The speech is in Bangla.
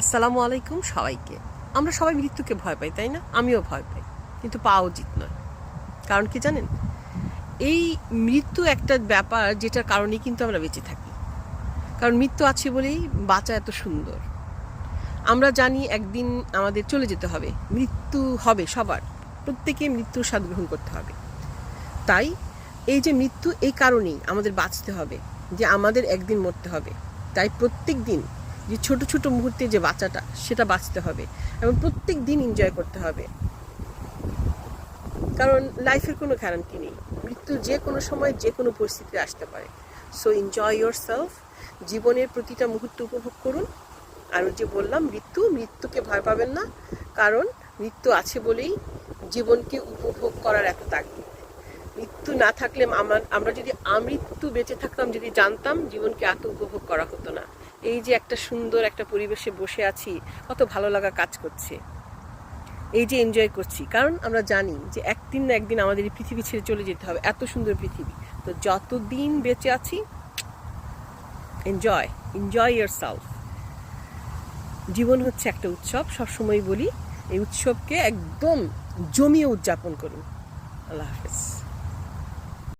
আসসালামু আলাইকুম সবাইকে। আমরা সবাই মৃত্যুকে ভয় পাই, তাই না? আমিও ভয় পাই। কিন্তু পাওয়া উচিত নয়। কারণ কি জানেন? এই মৃত্যু একটা ব্যাপার যেটার কারণেই কিন্তু আমরা বেঁচে থাকি। কারণ মৃত্যু আছে বলেই বাঁচা এত সুন্দর। আমরা জানি একদিন আমাদের চলে যেতে হবে। মৃত্যু হবে সবার। প্রত্যেকে মৃত্যুর স্বাদ গ্রহণ করতে হবে। তাই এই যে মৃত্যু, এই কারণেই আমাদের বাঁচতে হবে। যে আমাদের একদিন মরতে হবে। তাই প্রত্যেক দিন যে ছোট ছোট মুহূর্তে যে বাঁচাটা সেটা বাঁচতে হবে এবং প্রত্যেক দিন এনজয় করতে হবে। কারণ লাইফের কোনো গ্যারান্টি নেই। মৃত্যু যে কোনো সময় যে কোনো পরিস্থিতিতে আসতে পারে। সো এনজয় ইয়োর সেলফ জীবনের প্রতিটা মুহূর্ত উপভোগ করুন। আর যে বললাম, মৃত্যু, মৃত্যুকে ভয় পাবেন না। কারণ মৃত্যু আছে বলেই জীবনকে উপভোগ করার এত তাগিদ মৃত্যু না থাকলে আমার, আমরা যদি আমৃত্যু বেঁচে থাকতাম, যদি জানতাম জীবনকে এত উপভোগ করা হতো না। এই যে একটা সুন্দর একটা পরিবেশে বসে আছি, কত ভালো লাগা কাজ করছে। এই যে এনজয় করছি, কারণ আমরা জানি যে একদিন না একদিন আমাদের এই পৃথিবী ছেড়ে চলে যেতে হবে, এত সুন্দর পৃথিবী। তো যতদিন বেঁচে আছি এনজয় এনজয় ইয়ার সেলফ জীবন হচ্ছে একটা উৎসব, সবসময় বলি, এই উৎসবকে একদম জমিয়ে উদযাপন করুন। আল্লাহ হাফেজ।